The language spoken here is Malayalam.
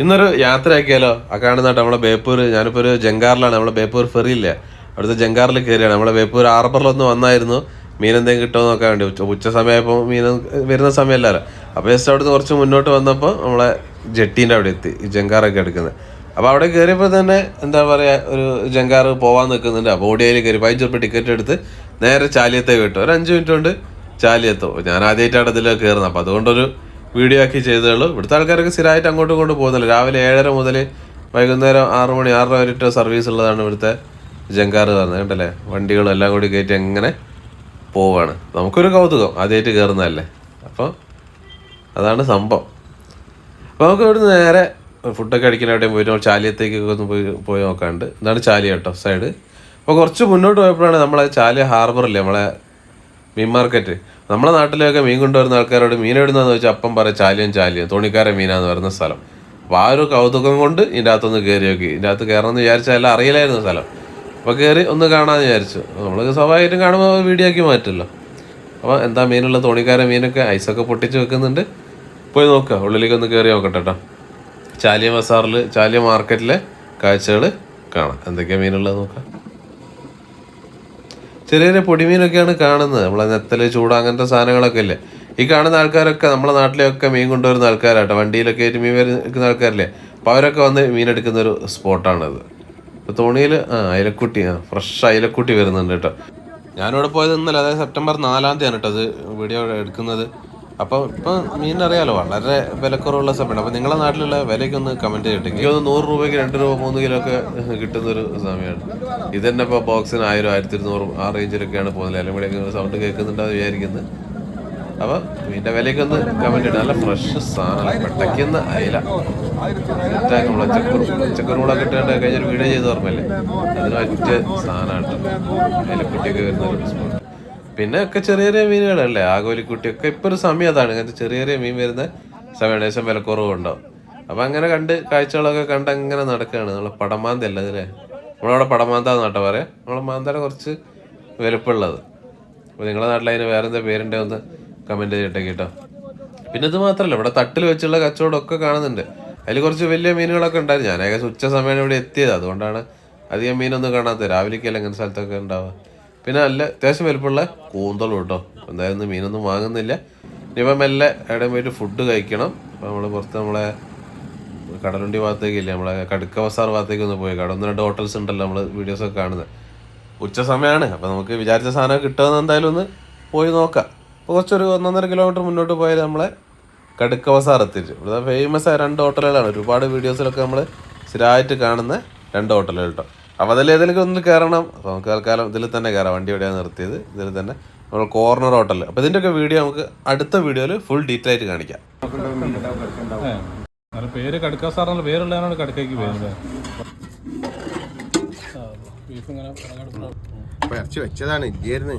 ഇന്നൊരു യാത്രയാക്കിയാലോ? ആ കാണുന്നതായിട്ട് നമ്മളെ ബേപ്പൂർ ഞാനിപ്പോൾ ഒരു ജങ്കാറിലാണ് നമ്മളെ ബേപ്പൂർ ഫെറി ഇല്ലേ അവിടുത്തെ ജംഗാറിൽ കയറിയാണ് നമ്മളെ ബേപ്പൂർ ആർബറിലൊന്ന് വന്നായിരുന്നു. മീൻ എന്തെങ്കിലും കിട്ടുമോ നോക്കാൻ വേണ്ടി ഉച്ച ഉച്ച സമയമായപ്പോൾ മീൻ വരുന്ന സമയമല്ലല്ലോ അപ്പോൾ ജസ്റ്റ് അവിടുന്ന് കുറച്ച് മുന്നോട്ട് വന്നപ്പോൾ നമ്മളെ ജെട്ടീന്റെ അവിടെ എത്തി ഈ ജങ്കാറൊക്കെ എടുക്കുന്നത്. അപ്പോൾ അവിടെ കയറിയപ്പോൾ തന്നെ എന്താ പറയുക ഒരു ജങ്കാറ് പോകാൻ നിൽക്കുന്നുണ്ട് അപ്പോൾ ഓടിയയിൽ കയറി പതിനഞ്ച് റുപ്യ ടിക്കറ്റ് എടുത്ത് നേരെ ചാലിയത്തേക്ക് കിട്ടും ഒരു അഞ്ച് മിനിറ്റ് കൊണ്ട് ചാലിയത്തോ. ഞാൻ ആദ്യമായിട്ടാണ് ഇതിലേക്ക് കയറുന്നത് അപ്പോൾ അതുകൊണ്ടൊരു വീഡിയോ ആക്കി ചെയ്തതുള്ളൂ ഇവിടുത്തെ ആൾക്കാരൊക്കെ സ്ഥിരമായിട്ട് അങ്ങോട്ടും ഇങ്ങോട്ടും പോകുന്നില്ല. രാവിലെ ഏഴര മുതൽ വൈകുന്നേരം ആറ് മണി ആറര വരെയിട്ട് സർവീസ് ഉള്ളതാണ് ഇവിടുത്തെ ജങ്കാർ പറഞ്ഞത് കണ്ടല്ലേ? വണ്ടികളും എല്ലാം കൂടി കയറ്റി എങ്ങനെ പോവാണ്. നമുക്കൊരു കൗതുകം. ആദ്യമായിട്ട് കയറുന്നതല്ലേ അപ്പോൾ അതാണ് സംഭവം. അപ്പോൾ നമുക്ക് ഇവിടുന്ന് നേരെ ഫുഡൊക്കെ അടിക്കാൻ എവിടെയും പോയിട്ട് ചാലിയത്തേക്കൊക്കെ ഒന്ന് പോയി പോയി നോക്കാണ്ട് ഇതാണ് ചാലി കേട്ടോ സൈഡ് അപ്പോൾ കുറച്ച് മുന്നോട്ട് പോയപ്പോഴാണ് നമ്മളെ ചാലിയ ഹാർബറില്ലേ നമ്മളെ മീൻ മാർക്കറ്റ്. നമ്മുടെ നാട്ടിലൊക്കെ മീൻ കൊണ്ടുവരുന്ന ആൾക്കാരോട് മീൻ എവിടുന്നാന്ന് വെച്ചാൽ അപ്പം പറയാം ചാലിയം ചാലിയം തോണിക്കാരൻ മീനാന്ന് പറയുന്ന സ്ഥലം. അപ്പോൾ ആ ഒരു കൗതുകം കൊണ്ട് ഇതിന്റെ അകത്തൊന്ന് കയറി നോക്കി. ഇതിന്റെ അകത്ത് കയറണമെന്ന് വിചാരിച്ചാൽ എല്ലാം അറിയില്ലായിരുന്നു സ്ഥലം. അപ്പോൾ കയറി ഒന്ന് കാണാമെന്ന് വിചാരിച്ചു. നമ്മൾ സ്വാഭാവികമായിട്ടും കാണുമ്പോൾ വീഡിയോ ആക്കി മാറ്റില്ല അപ്പോൾ എന്താ മീനുള്ള തോണിക്കാരൻ മീനൊക്കെ ഐസൊക്കെ പൊട്ടിച്ച് വെക്കുന്നുണ്ട്. പോയി നോക്കുക ഉള്ളിലേക്ക് ഒന്ന് കയറി നോക്കട്ടെ കേട്ടോ ചാലിയ ബസാറിൽ ചാലിയ മാർക്കറ്റിലെ കാഴ്ചകൾ കാണാം. എന്തൊക്കെയാണ് മീനുള്ളത് നോക്കാം. ചെറിയ പൊടിമീനൊക്കെയാണ് കാണുന്നത്. നമ്മളെ നെത്തൽ ചൂട് അങ്ങനത്തെ സാധനങ്ങളൊക്കെ ഇല്ലേ? ഈ കാണുന്ന ആൾക്കാരൊക്കെ നമ്മുടെ നാട്ടിലെയൊക്കെ മീൻ കൊണ്ടുവരുന്ന ആൾക്കാരാട്ടോ. വണ്ടിയിലൊക്കെ ആയിട്ട് മീൻ വരുന്ന ആൾക്കാരില്ലേ? അപ്പോൾ അവരൊക്കെ വന്ന് മീനെടുക്കുന്ന ഒരു സ്പോട്ടാണത്. ഇപ്പോൾ തോണിയിൽ ആ അയലക്കുട്ടി ആ ഫ്രഷ് അയലക്കുട്ടി വരുന്നുണ്ട് കേട്ടോ. ഞാനിവിടെ പോയത് ഇന്നലെ അതായത് സെപ്റ്റംബർ നാലാം തീയതിയാണ് കേട്ടോ അത് വീഡിയോ എടുക്കുന്നത്. അപ്പോൾ ഇപ്പം അറിയാലോ വളരെ വിലക്കുറവുള്ള സമയമാണ്. അപ്പോൾ നിങ്ങളെ നാട്ടിലുള്ള വിലയ്ക്ക് ഒന്ന് കമന്റ് ചെയ്തിട്ട് എനിക്ക് ഒന്ന് നൂറ് രൂപയ്ക്ക് രണ്ട് രൂപ മൂന്ന് കിലോ ഒക്കെ കിട്ടുന്ന ഒരു സമയമാണ്. ഇത് തന്നെ ഇപ്പോൾ ബോക്സിന് ആയിരം ആയിരത്തി ഇരുന്നൂറും ആ റേഞ്ചിലൊക്കെയാണ് പോകുന്നത്. അല്ലെങ്കിൽ ഇവിടെ സൗണ്ട് കേൾക്കുന്നുണ്ടെന്ന് വിചാരിക്കുന്നത് അപ്പോൾ മീന്റെ വിലയ്ക്ക് ഒന്ന് കമന്റ് ചെയ്യണം നല്ല ഫ്രഷ് സാധനം പെട്ടയ്ക്കുന്ന അയല. സെറ്റാക്കി നമ്മൾ ചക്കറും കൂടെ കിട്ടേണ്ട കഴിഞ്ഞൊരു വീഡിയോ ചെയ്ത് ഓർമ്മയില്ലേ അതിന് പറ്റിയ സാധനമാണ് അയിലക്കുട്ടിയൊക്കെ വരുന്ന ഒരു സ്പോട്ട് പിന്നെ ഒക്കെ ചെറിയ ചെറിയ മീനുകളല്ലേ? ആകോലിക്കുട്ടിയൊക്കെ ഇപ്പൊ ഒരു സമയം അതാണ്. ഇങ്ങനത്തെ ചെറിയ ചെറിയ മീൻ വരുന്ന സമയം ഏകദേശം വിലക്കുറവുണ്ടാവും. അപ്പൊ അങ്ങനെ കണ്ട് കാഴ്ചകളൊക്കെ കണ്ട് അങ്ങനെ നടക്കുകയാണ് നമ്മളെ പടമാന്ത അല്ല ഇതിലെ നമ്മളവിടെ പടമാന്ത എന്നാട്ടോ പറയാം. നമ്മളെ മാന്തയുടെ കുറച്ച് വലുപ്പമുള്ളത്. അപ്പോൾ നിങ്ങളുടെ നാട്ടിൽ അതിന് വേറെ എന്താ പേരുണ്ടോ ഒന്ന് കമന്റ് ചെയ്തിട്ടേ കേട്ടോ. പിന്നെ ഇത് മാത്രമല്ല ഇവിടെ തട്ടിൽ വെച്ചുള്ള കച്ചവടമൊക്കെ കാണുന്നുണ്ട്. അതിൽ കുറച്ച് വലിയ മീനുകളൊക്കെ ഉണ്ടായിരുന്നു. ഞാൻ ഏകദേശം ഉച്ച സമയമാണ് ഇവിടെ എത്തിയത്. അതുകൊണ്ടാണ് അധികം മീനൊന്നും കാണാത്തത്. രാവിലേക്കല്ല ഇങ്ങനെ സ്ഥലത്തൊക്കെ ഉണ്ടാവുക. പിന്നെ നല്ല അത്യാവശ്യം വലുപ്പമുള്ള കൂന്തളും കേട്ടോ. എന്തായാലും മീനൊന്നും വാങ്ങുന്നില്ല. ഇനിയിപ്പം മെല്ലെ എവിടെ പോയിട്ട് ഫുഡ് കഴിക്കണം. അപ്പോൾ നമ്മൾ പുറത്ത് നമ്മളെ കടലുണ്ടി ഭാഗത്തേക്ക് ഇല്ലേ നമ്മളെ കടുക്ക ബസാർ ഭാഗത്തേക്ക് ഒന്ന് പോയി കടന്ന് രണ്ട് ഹോട്ടൽസ് ഉണ്ടല്ലോ നമ്മൾ വീഡിയോസൊക്കെ കാണുന്നത് ഉച്ച സമയമാണ് അപ്പോൾ നമുക്ക് വിചാരിച്ച സാധനം കിട്ടുമെന്ന് എന്തായാലും ഒന്ന് പോയി നോക്കാം. അപ്പോൾ കുറച്ചൊരു ഒന്നൊന്നര കിലോമീറ്റർ മുന്നോട്ട് പോയാൽ നമ്മളെ കടുക്ക ബസാർ എത്തിച്ചു. ഇവിടെ ഫേമസ് ആയ രണ്ട് ഹോട്ടലുകളാണ് ഒരുപാട് വീഡിയോസിലൊക്കെ നമ്മൾ സ്ഥിരമായിട്ട് കാണുന്ന രണ്ട് ഹോട്ടലുകൾ കേട്ടോ. അപ്പോൾ അതിൽ ഏതെങ്കിലും ഒന്ന് കയറണം അപ്പോൾ നമുക്ക് തൽക്കാലം ഇതിൽ തന്നെ കയറാം വണ്ടി എവിടെയാണ് നിർത്തിയത്? ഇതിൽ തന്നെ നമ്മൾ കോർണർ ഹോട്ടൽ അപ്പോൾ ഇതിന്റെയൊക്കെ വീഡിയോ നമുക്ക് അടുത്ത വീഡിയോയിൽ ഫുൾ ഡീറ്റെയിൽ ആയിട്ട് കാണിക്കാം. പേര് കടുക്ക സാറിനുള്ള പേരുള്ളതാണ് കടുക്കയ്ക്ക് പേര് ഇറച്ചി വെച്ചതാണ് ഇല്ലായിരുന്നു